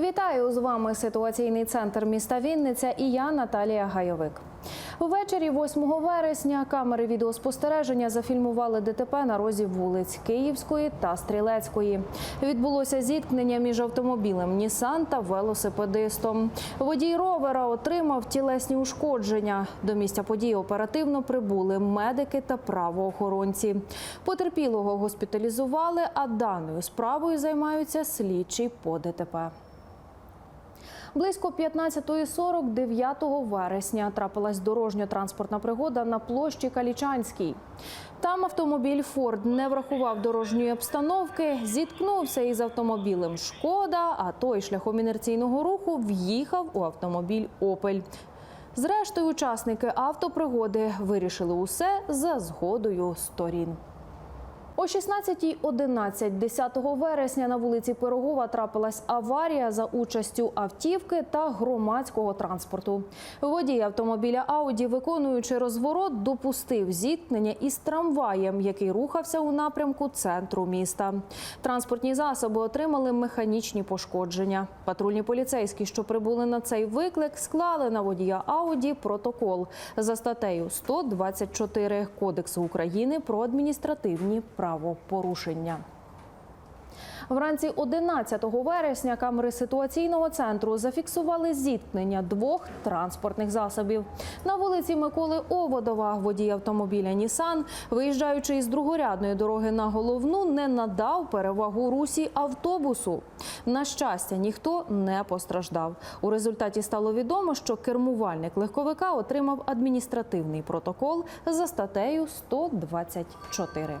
Вітаю з вами ситуаційний центр міста Вінниця і я Наталія Гайовик. Ввечері 8 вересня камери відеоспостереження зафільмували ДТП на розі вулиць Київської та Стрілецької. Відбулося зіткнення між автомобілем Нісан та велосипедистом. Водій ровера отримав тілесні ушкодження. До місця події оперативно прибули медики та правоохоронці. Потерпілого госпіталізували, а даною справою займаються слідчі по ДТП. Близько 15.40 9 вересня трапилась дорожньо-транспортна пригода на площі Калічанській. Там автомобіль Форд не врахував дорожньої обстановки, зіткнувся із автомобілем Шкода, а той шляхом інерційного руху в'їхав у автомобіль Опель. Зрештою, учасники автопригоди вирішили усе за згодою сторін. О 16.11 10 вересня на вулиці Пирогова трапилась аварія за участю автівки та громадського транспорту. Водій автомобіля Ауді, виконуючи розворот, допустив зіткнення із трамваєм, який рухався у напрямку центру міста. Транспортні засоби отримали механічні пошкодження. Патрульні поліцейські, що прибули на цей виклик, склали на водія Ауді протокол за статтею 124 Кодексу України про адміністративні правопорушення. Вранці 11 вересня камери ситуаційного центру зафіксували зіткнення двох транспортних засобів. На вулиці Миколи Оводова водій автомобіля Нісан, виїжджаючи із другорядної дороги на головну, не надав перевагу русі автобусу. На щастя, ніхто не постраждав. У результаті стало відомо, що кермувальник легковика отримав адміністративний протокол за статтею 124.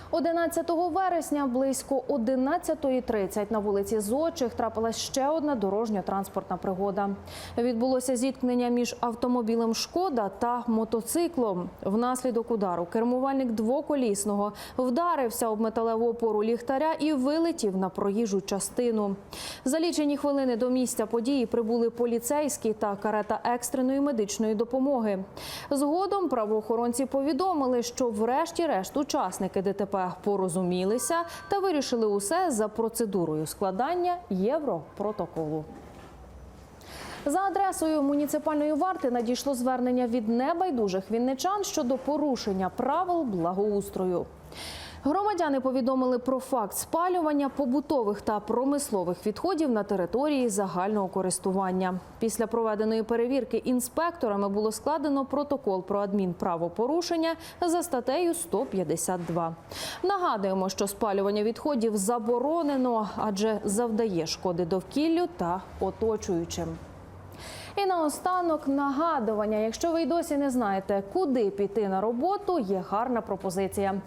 11 вересня близько 11.30 на вулиці Зочих трапилась ще одна дорожньо-транспортна пригода. Відбулося зіткнення між автомобілем Шкода та мотоциклом. Внаслідок удару кермувальник двоколісного вдарився об металеву опору ліхтаря і вилетів на проїжджу частину. За лічені хвилини до місця події прибули поліцейські та карета екстреної медичної допомоги. Згодом правоохоронці повідомили, що врешті-решт учасники ДТП порозумілися та вирішили усе за процедурою складання європротоколу. За адресою муніципальної варти надійшло звернення від небайдужих вінничан щодо порушення правил благоустрою. Громадяни повідомили про факт спалювання побутових та промислових відходів на території загального користування. Після проведеної перевірки інспекторами було складено протокол про адмінправопорушення за статтею 152. Нагадуємо, що спалювання відходів заборонено, адже завдає шкоди довкіллю та оточуючим. І наостанок нагадування: якщо ви й досі не знаєте, куди піти на роботу, є гарна пропозиція.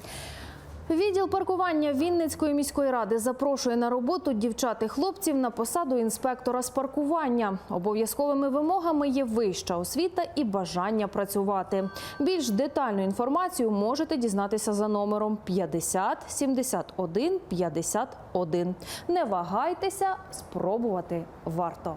Відділ паркування Вінницької міської ради запрошує на роботу дівчат і хлопців на посаду інспектора з паркування. Обов'язковими вимогами є вища освіта і бажання працювати. Більш детальну інформацію можете дізнатися за номером 50 71 51. Не вагайтеся, спробувати варто.